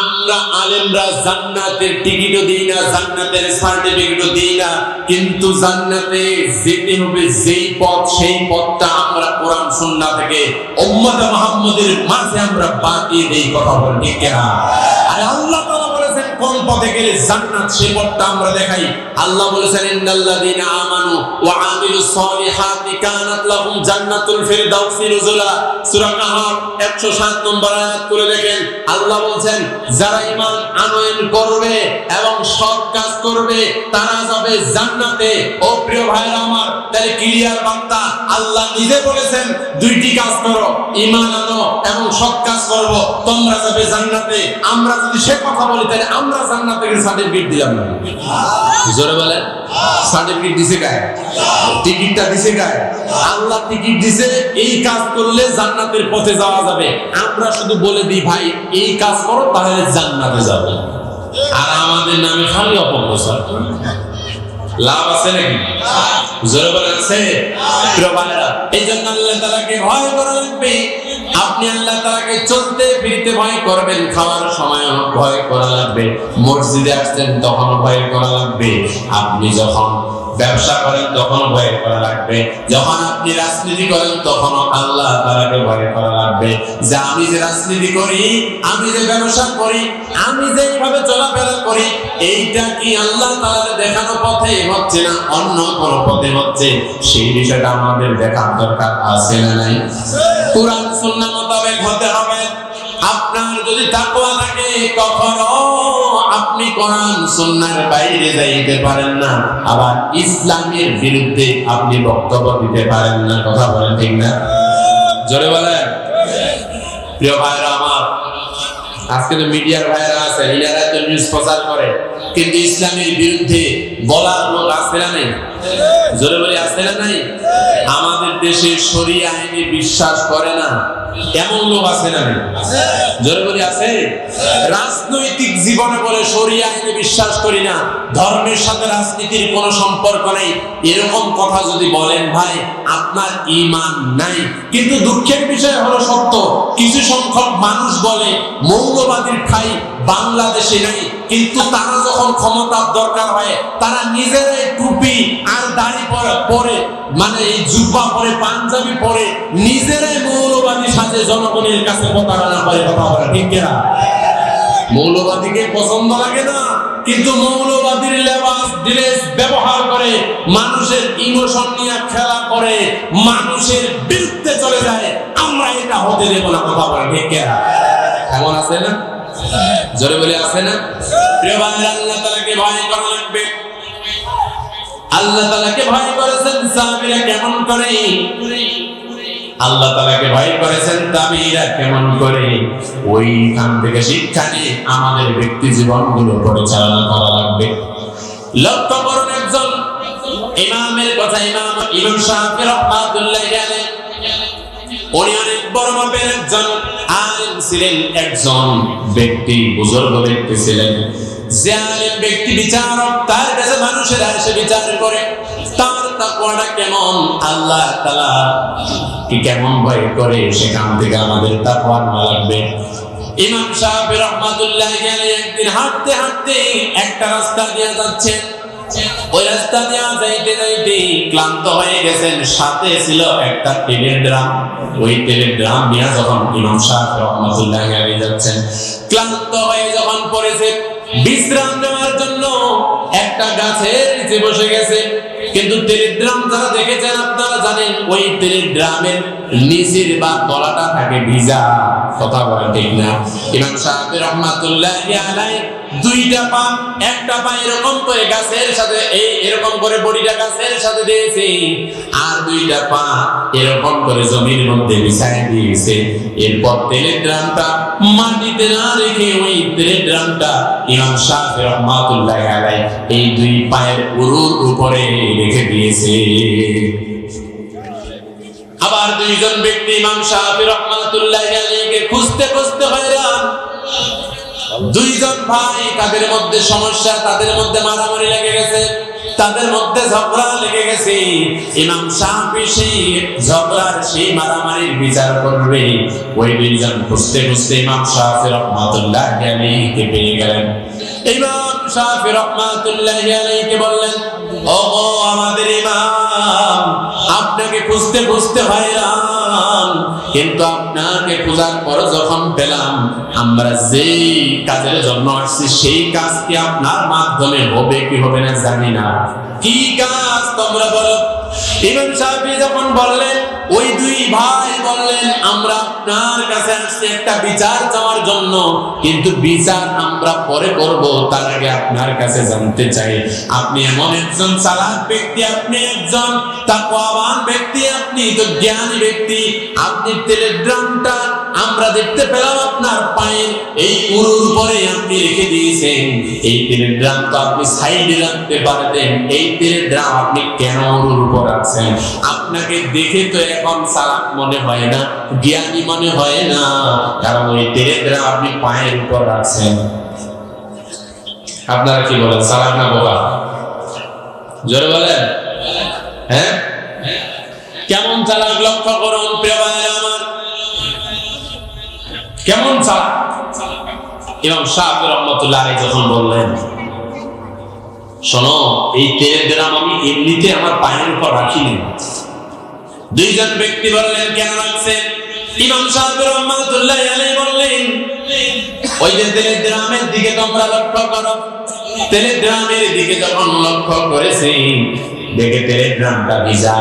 আমরা আলেমরা জান্নাতের টিকিটও দিই না, জান্নাতের সার্টিফিকেটও দিই না, কিন্তু জান্নাতে যেতে হবে যেই পথ, সেই পথটা আমরা কোরআন সুন্নাহ থেকে উম্মত মুহাম্মদের মাঝে আমরা বাতিয়ে দেই, কথা বলে ঠিক আর আল্লাহ কোন পথে গেলে জান্নাত সেই পথটা আমরা দেখাই। আল্লাহ বলেছেন, ইন্নাল্লাযীনা আমানু ওয়া আমিলুস সলিহাতি কানাত লাহুম জান্নাতুল ফিরদাউসি নুজুলা। সূরা কাহাফ 107 নম্বর আয়াত করে দেখেন। আল্লাহ বলছেন, যারা ঈমান আনয়ন করবে এবং সৎ কাজ করবে, তারা যাবে জান্নাতে। ও প্রিয় ভাইরা আমার, তাহলে ক্লিয়ার বার্তা, আল্লাহ নিজে বলেছেন, দুইটি কাজ করো, ঈমান আনো এবং সৎ কাজ করব। তোমরা যাবে জান্নাতে। আমরা যদি সে কথা বলি, তাহলে আমরা জান্নাতে গিয়ে সার্টিফিকেট দিলাম না জোরে বলেন। সার্টিফিকেট দিছে গায়ে টিকিটটা দিছে গায়ে আল্লাহ টিকিট দিছে, এই কাজ করলে জান্নাতের পথে যাওয়া যাবে। আমরা শুধু বলে দিই, ভাই, এই কাজ করো, তাহলে জান্নাতে যাবে। আর আমাদের নামে খালি অপপ্রচার লাভ আছে নাকি? জোরে বলেন, আছে। প্রিয় ভাইরা এই জন্য আল্লাহ তাআলাকে ভয় করা লাগবে আপনি আল্লাহ তাআলাকে চলতে ফিরতে ভয় করবেন, খাওয়ার সময় ভয় করা লাগবে। মসজিদে আসছেন তখন ভয় করা লাগবে। আপনি যখন ব্যবসা করেন তখন ভয় করা লাগবে। যখন আপনি রাজনীতি করেন তখন আল্লাহ তাআলাকে ভয় করা লাগবে। যে আমি যে রাজনীতি করি, আমি যে ব্যবসা করি, আমি যে এইভাবে চলাফেরা করি, এইটা কি আল্লাহ তাআলার দেখানো পথে হচ্ছে না অন্য কোন পথে হচ্ছে? সেই বিষয়টা আমাদের দেখার দরকার আছে না নাই? কোরআন সুন্নাহ মোতাবেক হতে হবে। আপনার যদি তাকওয়া থাকে কখনো আপনি কোরআন সুন্নার বাইরে যাইতে পারেন না। আবার ইসলামের বিরুদ্ধে আপনি বক্তব্য দিতে পারেন না। কথা বলেন ঠিক না? জোরে বলেন। প্রিয় ভাইরা আমার, আজকে তো মিডিয়ার ভাইরা আছে, ইনারা তো নিউজ প্রচার করে। কিন্তু ইসলামের বিরুদ্ধে বলার লোক আছে না জোরে বলে, আছে না নাই? আমাদের দেশে শরীয় আইনে বিশ্বাস করে না। এমন লোক আছে না জোরে বলে, আছে? রাজনৈতিক জীবনে বলে শরীয় আইনে বিশ্বাস করি না। ধর্মের সাথে রাজনীতির কোনো সম্পর্ক নেই। এরকম কথা যদি বলেন ভাই, আপনার ঈমান নাই। কিন্তু দুঃখের বিষয় হলো সত্য, কিছু সংখ্যক মানুষ বলে মৌলবাদীর ঠাই বাংলাদেশে নাই। কিন্তু তারা যখন ক্ষমতার দরকার হয়, তারা নিজেরাই টুপি আর দাড়ি পরে মানে এই জুব্বা পরে, পাঞ্জাবি পরে, নিজেরাই মৌলবাদী সাজে জনগণের কাছে প্রতারণা করে কথা বলে, ঠিক কিনা? মৌলবাদীকে পছন্দ লাগে না, কিন্তু মৌলবাদীর লেবাস, ড্রেস ব্যবহার করে, মানুষের ইমোশন নিয়ে খেলা করে, মানুষের বিরুদ্ধে চলে যায়, আমরা এটা হতে দেব না কথা বলে, ঠিক কিনা? এমন আছে না? জোরে বলে আছে না? প্রিয় ভাই আল্লাহ তাআলাকে ভয় করা আল্লাহ তাআলাকে ভয় করেছেন সাহাবীরা কেমন করে? আল্লাহ তাআলাকে ভয় করেছেন তাবিরা কেমন করে? ওইখান থেকে শিক্ষা নিয়ে আমাদের ব্যক্তি জীবনগুলো পরিচালনা করা লাগবে। লক্ষ্য করুন একজন ইমামের কথা, ইমাম ইমাম শাফি রহমাতুল্লাহ আলাইহি। উনি অনেক বড় মাপের একজন, আলেম ছিলেন একজন ব্যক্তি, বুজুর্গ ব্যক্তি ছিলেন। যে আলেম ব্যক্তি বিচারক, তার কাছে মানুষের এসে বিচার করে, তার তাকওয়াটা কেমন? আল্লাহ তাআলা কি কেমন ভয় করে, সেখান থেকে আমাদের তাকওয়া না লাগবে। ইমাম সাহেব রহমাতুল্লাহ আলাইহি একদিন হাঁটতে হাঁটতে একটা রাস্তা দিয়ে যাচ্ছেন ওই রাস্তা দিয়ে যাইতে যাইতে ক্লান্ত হয়ে গেছেন। সাথে ছিল একটা তেলের ড্রাম ওই তেলের ড্রাম নিয়ে যখন ইমাম সাহেব রহমতুল্লাহ আলী যাচ্ছেন, ক্লান্ত হয়ে যখন পড়েছে বিশ্রাম নেওয়ার জন্য একটা গাছের নিচে বসে গেছে। কিন্তু তেলের ড্রাম যারা দেখেছেন, আপনারা জানেন, ওই তেলের ড্রামের নিচের বা তলাটা থাকে ভিজা। কথা বলেন ঠিক না? ইমাম সাহেব রহমাতুল্লাহ আলাই দুইটা পা, একটা পা এরকম করে গাছের সাথে, এই এরকম করে বডিটা গাছের সাথে দিয়েছে। আর দুইটা পা এরকম করে জমির মধ্যে বিছায় দিয়েছে। এরপর তেলের ড্রামটা মাটিতে না রেখে ওই তেলের ড্রামটা ইমাম সাহেব রহমাতুল্লাহ আলাই এই দুই পায়ের উরুর উপরে রেখে দিয়েছে। আবার দুইজন ব্যক্তি ইমাম শাহি রহমাতুল্লাহ আলাইহিকে খুঁজতে খুঁজতে হয়রান দুইজন ভাই তাদের মধ্যে সমস্যা? তাদের মধ্যে মারামারি লেগে গেছে। তাদের মধ্যে ঝগড়া লেগে গেছে। ইমাম সাহাবি সেই ঝগড়ার সেই মারামারির বিচার করবে। ওই দুইজন খুঁজতে খুঁজতে ইমাম সাহাবি রহমাতুল্লাহ আলাইহিকে পেয়ে গেলেন। ইমাম সাহাবি রহমাতুল্লাহ আলাইহিকে বললেন ও আমাদের ইমাম আপনাকে খুঁজতে খুঁজতে হয়রান। কিন্তু আপনাকে পূজার পর যখন পেলাম, আমরা যেই কাজের জন্য আসছি, সেই কাজ কি আপনার মাধ্যমে হবে কি হবে না জানি না। কি কাজ তোমরা বলো? ইমাম সাহেব যখন বললেন ওই দুই ভাই বললেন, আমরা আপনার কাছে আসছি একটা বিচার চাওয়ার জন্য। কিন্তু বিচার আমরা পরে করব, তার আগে আপনার কাছে জানতে চাই। আপনি এমন একজন চালাক ব্যক্তি, আপনি একজন তাকওয়াবান ব্যক্তি, আপনি তো জ্ঞানী ব্যক্তি। আপনি টেলিগ্রামটা আমরা দেখতে পেলাম আপনার পায়ের এই উরুর উপরে আপনি রেখে দিয়েছেন। এই টেলিগ্রাম তো আপনি সাইডে রাখতে পারতেন। এই টেলিগ্রাম আপনি কেন উরুর উপর আছেন আপনাকে দেখে তো এখন চালাক মনে হয় না, জ্ঞানী মনে হয় না। কারণ ওই টেলিগ্রাম আপনি পায়ের উপর রাখছেন। আপনারা কি বলেন চালাক না বোকা? জোরে বলেন। হ্যাঁ? কেমন চালাক লক্ষ্য করুন আমার কেমন চালাক ইমাম রহমতুল্লাহ যখন বললেন, শোনো, এই তেলের গ্রাম আমি এমনিতে আমার পায়ের উপর রাখিনি। দুইজন ব্যক্তি বললেন, কেন রাখছেন? ইমাম সাহেব বললেন, ওই যে তেলের গ্রামের দিকে তোমরা লক্ষ্য করো। তেলের গ্রামের দিকে যখন লক্ষ্য করেছি, দেখে তেলের গ্রামটা ভিজা।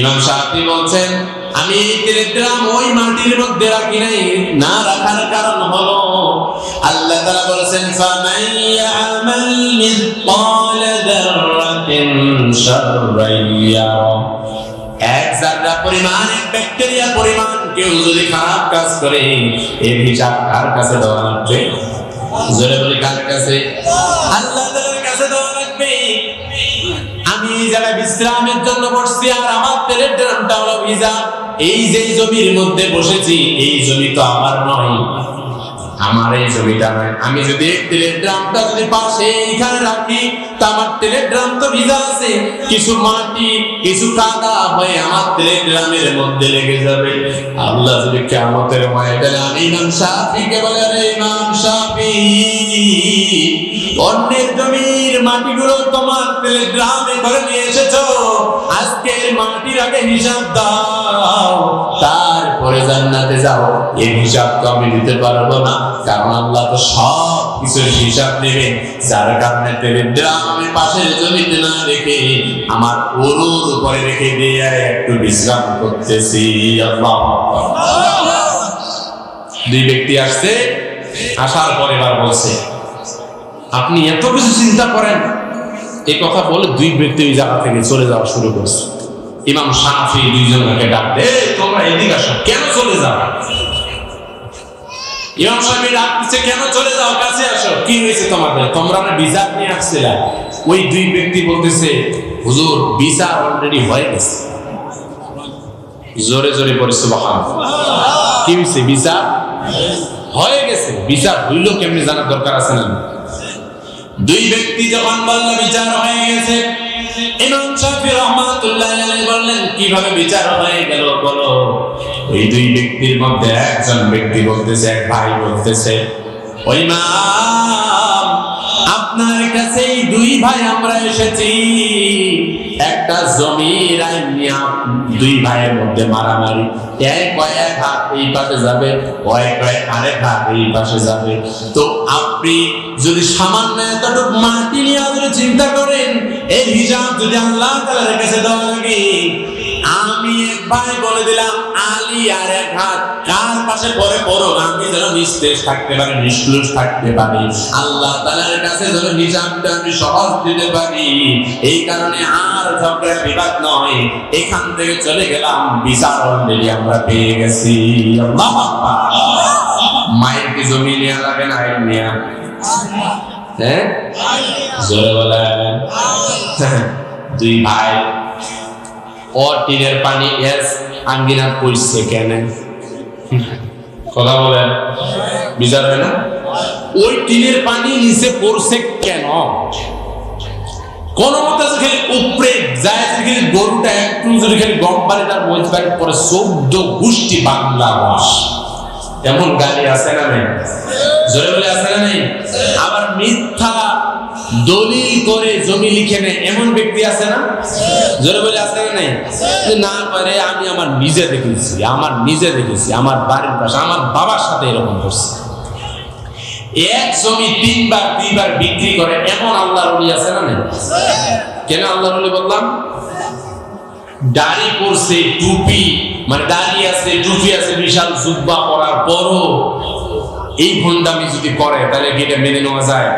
ইমাম সাহেব বলছেন? আমি এই টেলিগ্রাম ওই মাটির মধ্যে রাখি নাই, না রাখার কারণ হলো, আল্লাহ তাআলা বলেছেন এক জাররা পরিমাণ, এক ব্যাকটেরিয়া পরিমাণ, কেউ যদি খারাপ কাজ করে, এর হিসাব কার কাছে দেওয়া লাগবে? জোরে বলি, কার কাছে? আল্লাহ জায়গায় বিশ্রামের জন্য বসছি, আর আমার তেলের ড্রামটা হলো ভিজা। এই যে জমির মধ্যে বসেছি, এই জমি তো আমার নয়। আমার এই জমিটা নয়। আমি যদি তেলের ড্রামটা যদি পাশে এইখানে রাখি, তা আমার তেলের ড্রাম তো ভিজা আছে। কিছু মাটি, কিছু কাদা হয়ে আমার তেলের ড্রামের মধ্যে লেগে যাবে। আল্লাহ যদি কেমতের ময়দানে আমি ইমাম শাফিকে বলে রে ইমাম শাফি অন্যের জমির মাটিগুলো তোমার তেলের ড্রামে করে নিয়ে এসেছ। আজকের মাটির আগে হিসাব দাও। তারপরে জান্নাতে যাও। এই হিসাব তো আমি দিতে পারব না। কারণ আল্লাহ তো সব কিছুর হিসাব যার কারণে পাশের জমিতে না রেখে আমার গরুর উপরে রেখে দিয়ে একটু বিশ্রাম করতেছি। আল্লাহ দুই ব্যক্তি আসছে, আসার পরে এবার বলছে আপনি এত কিছু চিন্তা করেন, এই কথা বলে দুই ব্যক্তি ওই জায়গা থেকে চলে যাওয়া শুরু করছে। ইমাম সাফি দুইজনকে ডাকতে তোমরা এদিকে আসো, কেন চলে যাও? ইমাম সাহেব ডাকতেছে কেন চলে যাও, কাছে আসো, কি হয়েছে তোমাদের? তোমরা না বিচার নিয়ে আসছিলা? ওই দুই ব্যক্তি বলতেছে, হুজুর, বিচার অলরেডি হয়ে গেছে। জোরে জোরে পড়েছে বাহান কি হয়েছে, বিচার? হয়ে গেছে। বিচার হইল কেমনি জানার দরকার আছে না দুই ব্যক্তি যখন বলল, বিচার হয়ে গেছে। ইমাম শাফি রহমাতুল্লাহ আলাইহি বললেন, কীভাবে বিচার হয়ে গেল বলো? এই দুই ব্যক্তির মধ্যে একজন ব্যক্তি বলতেছে, এক ভাই বলতেছে, ওই ইমাম আপনার কাছে দুই ভাই আমরা এসেছি। একটা জমির দুই ভাইয়ের মধ্যে মারামারি। আরেক এই পাশে যাবে। তো আপনি যদি সামান্য নিয়ে চিন্তা করেন, এই যদি আল্লাহ কাছে দেওয়া লাগে এক ভাই বলে দিলাম আলী আর এক হাত। কার পাশে পরে পড়ো আমি যেন নিস্তেজ থাকতে পারি নিষ্ঠুর থাকতে পারি। আল্লাহ তাআলার কাছে যেন হিসাবটা আমি সহজ দিতে পারি। এই কারণে আর ঝগড়া বিবাদ নয় এখান থেকে চলে গেলাম বিচার অলরেডি আমরা পেয়ে গেছি। আল্লাহু মায়ের কি জমি নেওয়া লাগে না আইন নেওয়া হ্যাঁ? জোরে বলেন। দুই ভাই। ও টিনের পানি এস, আঙ্গিনা পড়ছে কেন? কথা বলেন। বিচার হয় না? ওই টিনের পানি নিচে পড়ছে কেন? কোন মতে যদি উপরে যায়, যদি গরুটা একটু যদি খালি গম পারে তার পারে পরে চোদ্দ গোষ্ঠী বাংলা বাস এমন গালি আছে না নেই? জোরে বলে আছে না নেই? আবার মিথ্যা দলিল করে জমি লিখে নেয়। এমন ব্যক্তি আছে না? জোরে বলে আছে না নেই? না পারে আমি আমার নিজে দেখেছি, আমার নিজে দেখেছি, আমার বাড়ির পাশে, আমার বাবার সাথে এরকম করছে। এক জমি তিনবার, দুইবার বিক্রি করে, এমন আল্লাহর ওলি আছে না নেই? কেন আল্লাহর ওলি বললাম? দাড়ি পরছে টুপি মানে দাড়ি আছে, টুপি আছে, বিশাল জুব্বা পরার পরও এই ভণ্ডামি যদি করে, তাহলে কি মেনে নেওয়া যায়?